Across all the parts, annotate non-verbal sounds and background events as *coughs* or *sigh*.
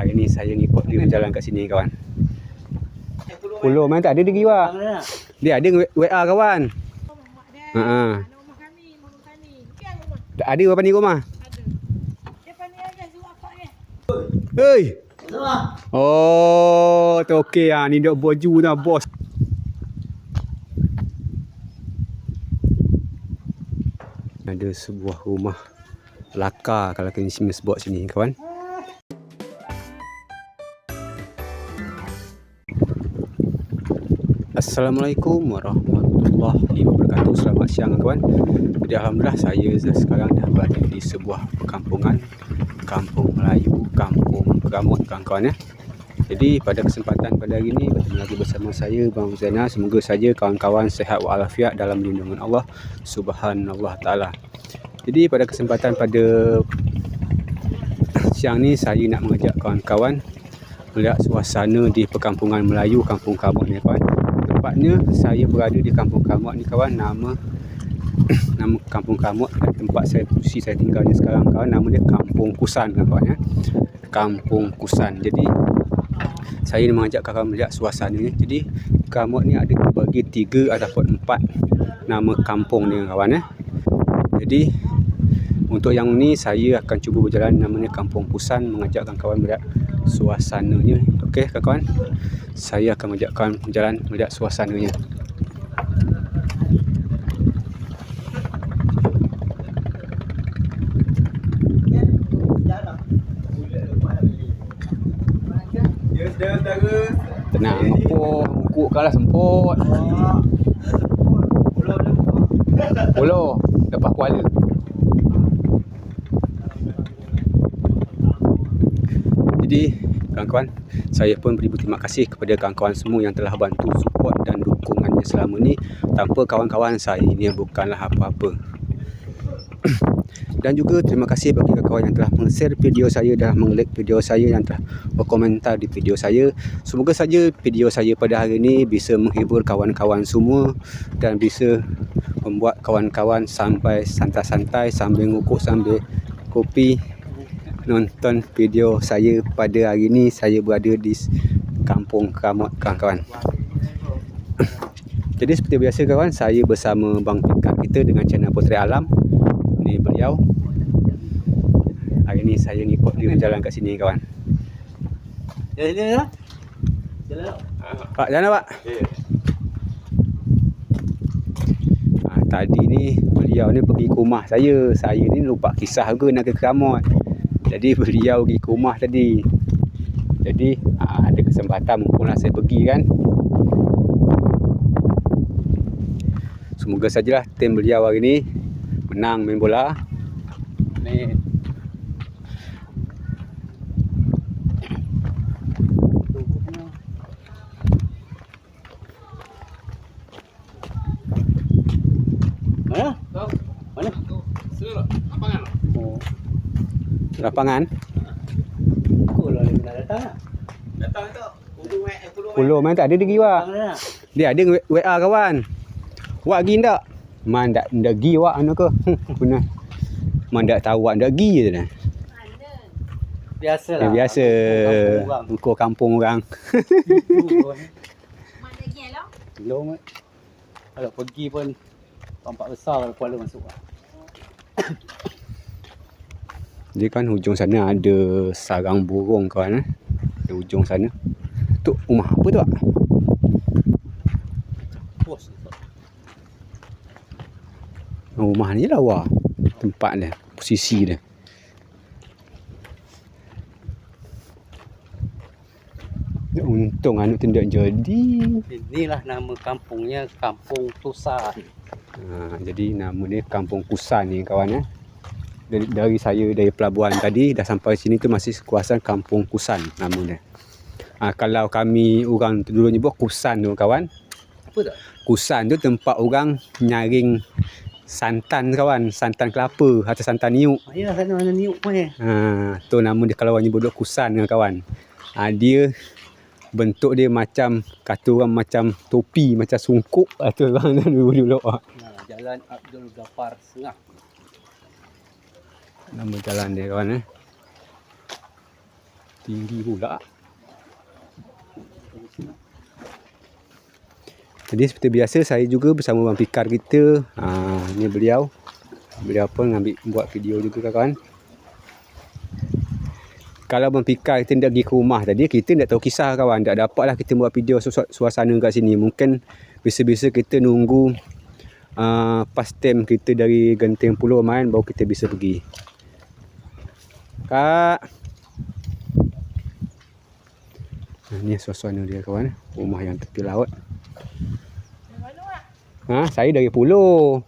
Hari ni saya ngikut dia berjalan kat sini kawan. Puluh mana tak ada lagi wak. Dia ada WA kawan. Ha ah. Rumah kami, rumah kami. Bukan rumah. Tak ada apa ni rumah. Ada. Depan ni aja suruh apa ni? Hei. Oh, tu okey ah. Ni dok baju dah bos. Ada sebuah rumah laka kalau kena sini sebut sini kawan. Assalamualaikum warahmatullahi wabarakatuh. Selamat siang kawan. Jadi alhamdulillah saya sekarang dah berada di sebuah perkampungan Kampung Melayu, Kampung Keramut kawan-kawan ya. Jadi pada kesempatan pada hari ini bertemu lagi bersama saya Bang Zainal. Semoga saja kawan-kawan sehat walafiat dalam lindungan Allah Subhanallah taala. Jadi pada kesempatan pada siang ni saya nak mengajak kawan-kawan melihat suasana di perkampungan Melayu Kampung Kamut ni kawan. Tempatnya saya berada di Kampung Kamut ni kawan nama *coughs* nama Kampung Kamut dan tempat saya posisi saya tinggal ni sekarang kawan nama dia Kampung Kusan kawan ya. Kampung Kusan. Jadi saya ni mengajak kawan melihat suasana ni. Jadi Kamut ni ada dibagi tiga ataupun empat nama kampung ni kawan ya. Jadi untuk yang ni saya akan cuba berjalan namanya Kampung Pusan mengajakkan kawan melihat suasananya. Okey kawan-kawan. Saya akan mengajak kawan berjalan melihat suasananya. Tenang, empuk, empuk kalah semput. Pulau lepas Kuala. Jadi kawan-kawan, saya pun beribu terima kasih kepada kawan-kawan semua yang telah bantu support dan dukungannya selama ni. Tanpa kawan-kawan saya ini bukanlah apa-apa. *clears throat* Dan juga terima kasih bagi kawan-kawan yang telah meng-share video saya dan meng-like video saya yang telah berkomentar di video saya. Semoga saja video saya pada hari ini bisa menghibur kawan-kawan semua dan bisa membuat kawan-kawan sampai santai-santai sambil ngukuk sambil kopi nonton video saya pada hari ini saya berada di Kampung Kamut kawan-kawan. *coughs* Jadi seperti biasa kawan, saya bersama Bang Pikat kita dengan channel Puteri Alam. Ni beliau. Hari ni saya ngikut dia berjalan kat sini kawan. Jalan jalan jalan. Jalan. Pak, jalan pak. Ha, tadi ni beliau ni pergi ke rumah saya. Saya ni lupa kisah ke nak ke Keramot. Jadi *laughs* beliau pergi ke rumah tadi. Jadi ha, ada kesempatan mumpunglah saya pergi kan. Semoga sajalah tim beliau hari ni menang main bola. Ni Mana? Mana? oh. Lapangan lah dia nak datang. Pulau mana tak ada lagi wak. Dah. Dia ada WA kawan. Wak pergi tak? Man tak ndak pergi wak anu ke? Benar. Man tak tahu wak ndak pergi je dah. Biasalah. Ya, biasa. Kampung orang. Ukur kampung orang. Mana lah? Belum. eh. Kalau pergi pun tampak besar kalau Kuala masuk lah. Dia kan hujung sana ada sarang burung kawan eh. Di hujung sana. Tu rumah apa tu? Wak? Pos. Rumah ni lah wak. Tempat dia. Posisi dia. Untung anu tidak jadi. Inilah nama kampungnya Kampung Tusan. Ha, jadi nama dia Kampung Kusan ni kawan eh. Dari, dari saya dari pelabuhan tadi dah sampai sini tu masih kawasan Kampung Kusan nama dia. Ha, kalau kami orang tu dulu nyebut Kusan tu kawan. Apa tak? Kusan tu tempat orang nyaring santan kawan, santan kelapa atau santan niuk. Ayalah sana mana niuk pun eh. Ha, tu nama dia kalau orang nyebut duk Kusan kan kawan. Ha, dia bentuk dia macam kata orang macam topi macam sungkup tu orang dulu dulu. Ha. Jalan Abdul Ghaffar Sengah. Nama jalan dia kawan eh. tinggi pula. Jadi seperti biasa saya juga bersama Bang Pikar kita. Ha, ni beliau. Beliau pun ambil buat video juga kawan-kawan. Kalau Bang Pikar kita nak pergi ke rumah tadi, kita nak tahu kisah kawan. Tak dapatlah kita buat video suas- suasana kat sini. Mungkin bisa-bisa kita nunggu uh, pas time kita dari Genting Pulau main baru kita bisa pergi. Kak. Nah, ni suasana dia kawan. Rumah yang tepi laut. Ha, saya dari Pulau.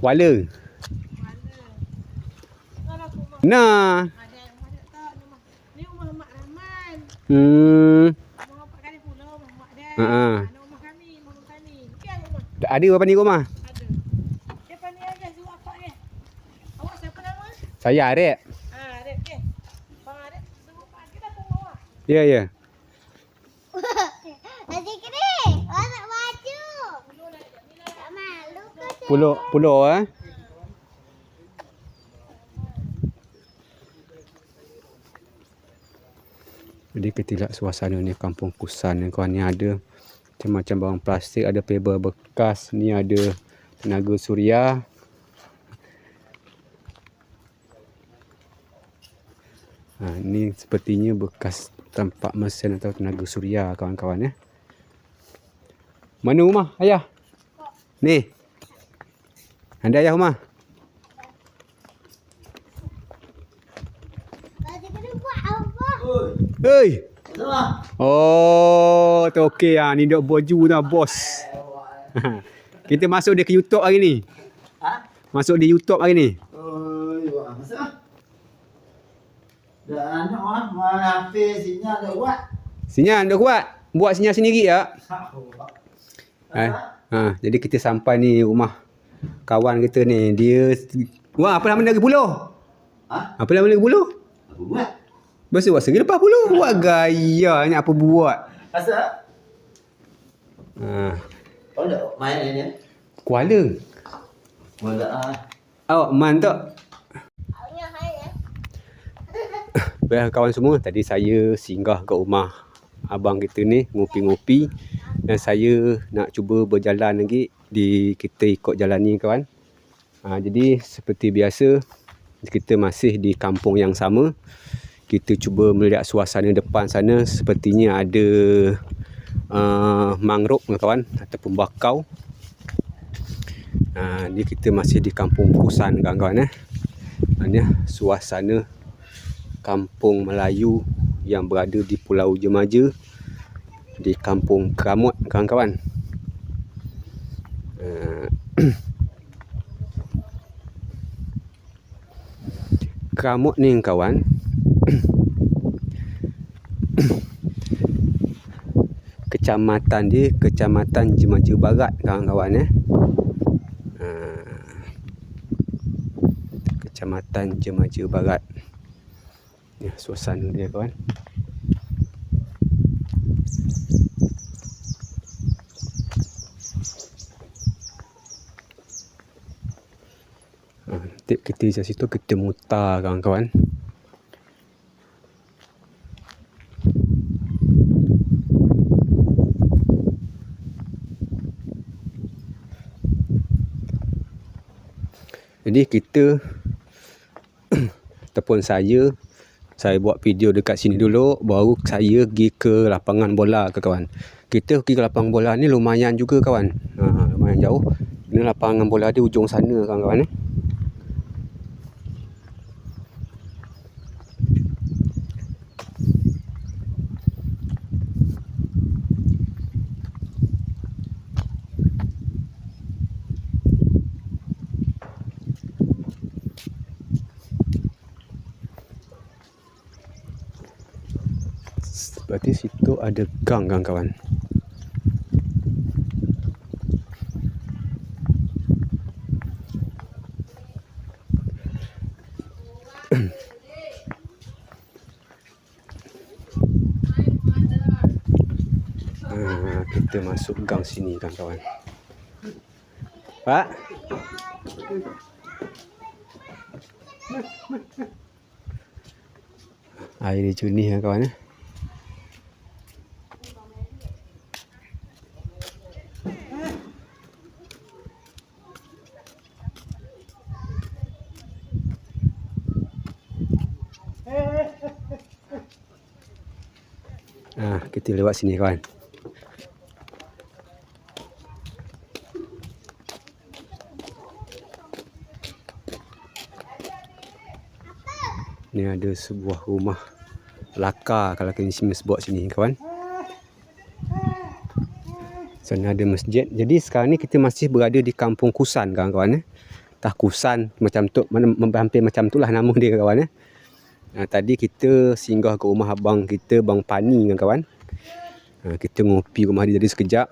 Kuala. Mak Nah. ada yang mana tak ni mak. Ni rumah Saya Arif. Ah, Arif ke. Bang Arif suruh pak kita pun awak. Ya, ya. *laughs* Kena. Orang nak baju. Malu tu? Pulau Pulau eh. Jadi lihat suasana ni kampung Kusan ni kawan ni ada macam-macam barang plastik, ada paper bekas, ni ada tenaga suria. Ni sepertinya bekas tempat mesin atau tenaga suria kawan-kawan ya. Mana rumah ayah? Ni. Anda ayah rumah? Hei. Oh, tu okey ah. Ni dok baju dah bos. *laughs* Kita masuk dia ke YouTube hari ni. Ha? Masuk di YouTube hari ni. Wah, masa? Dah anak ah, mana hafiz sinyal dah buat. Sinyal dah kuat. Buat sinyal sendiri ya. Eh. Ha, jadi kita sampai ni rumah kawan kita ni. Dia Wah, apa nama negeri Pulau? Ha? Apa nama negeri Pulau? Apa buat? Bahasa buat segi lepas Pulau. Buat gaya ni apa buat. Asal? Ha, Kau dah main ni? Kuala. Mula ah. Awak man tak? Awaknya hai ya. Baik kawan semua, tadi saya singgah ke rumah abang kita ni ngopi-ngopi dan saya nak cuba berjalan lagi di kita ikut jalan ni kawan. Ha, jadi seperti biasa kita masih di kampung yang sama. Kita cuba melihat suasana depan sana sepertinya ada uh, mangrove kawan ataupun bakau. Ha, ni kita masih di kampung Kusan kawan-kawan eh. Ha, ni suasana kampung Melayu yang berada di Pulau Jemaja di Kampung Keramut kawan-kawan. Uh, Keramut ni kawan Kecamatan dia Kecamatan Jemaja Barat kawan-kawan eh. Uh, Kecamatan Jemaja Barat. Ya, suasana dia kawan. Nanti kita di situ kita mutar kawan-kawan. Jadi kita *clears throat* ataupun saya saya buat video dekat sini dulu baru saya pergi ke lapangan bola ke kawan. Kita pergi ke lapangan bola ni lumayan juga kawan. Ha, lumayan jauh. Ini lapangan bola di ujung sana kawan-kawan eh. Berarti situ ada gang kawan-kawan. *clears throat* Ah, kita masuk gang sini kawan-kawan. Pak. Air dia jernih lah kawan eh. Ah, kita lewat sini kawan. Ni ada sebuah rumah laka kalau kena sini sebut sini kawan. Sana ada masjid. Jadi sekarang ni kita masih berada di Kampung Kusan kawan-kawan eh. Tah Kusan macam tu hampir macam tu lah nama dia kawan eh. Ha, tadi kita singgah ke rumah abang kita Bang Pani kawan-kawan. Ha, kita ngopi rumah dia tadi sekejap.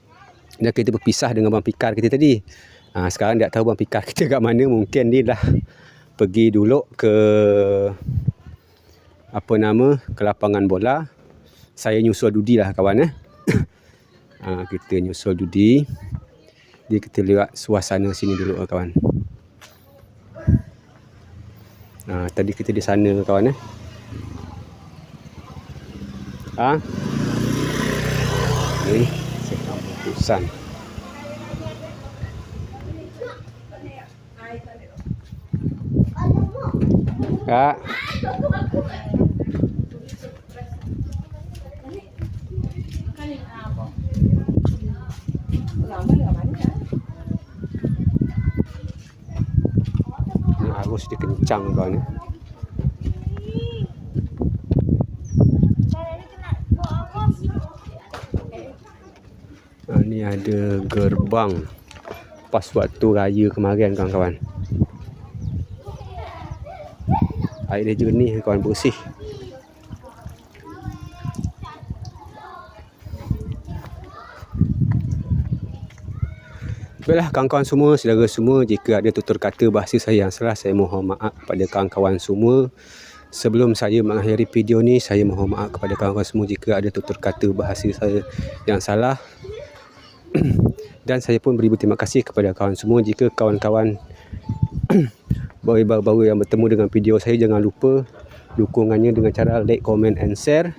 *coughs* Dan kita berpisah dengan Bang Pikar kita tadi. Ha, sekarang tak tahu Bang Pikar *laughs* kita kat mana. Mungkin dia dah pergi dulu ke apa nama ke lapangan bola. Saya nyusul Dudi lah kawan eh. ha, *coughs* kita nyusul Dudi. Jadi kita lewat suasana sini dulu kawan. Ha, tadi kita di sana kawan eh. Ha? Ni keputusan. Kak. Ni eh. Ha, ni ada gerbang pas waktu raya kemarin kawan-kawan. Air dia jernih kawan bersih. Baiklah kawan-kawan semua, saudara semua jika ada tutur kata bahasa saya yang salah saya mohon maaf kepada kawan-kawan semua. Sebelum saya mengakhiri video ni saya mohon maaf kepada kawan-kawan semua jika ada tutur kata bahasa saya yang salah. *clears throat* Dan saya pun beribu terima kasih kepada kawan semua jika kawan-kawan *clears throat* baru-baru yang bertemu dengan video saya jangan lupa dukungannya dengan cara like, comment and share.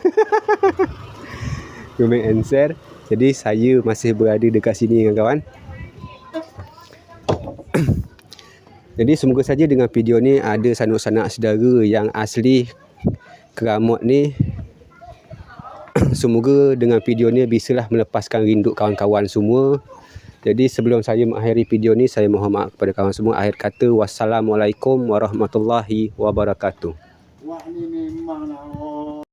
*laughs* comment and share. Jadi saya masih berada dekat sini kawan-kawan. *coughs* Jadi semoga saja dengan video ni ada sanak-sanak saudara yang asli keramot ni *coughs* semoga dengan video ni bisalah melepaskan rindu kawan-kawan semua. Jadi sebelum saya mengakhiri video ni saya mohon maaf kepada kawan semua. Akhir kata wassalamualaikum warahmatullahi wabarakatuh. Wah ni memang lah.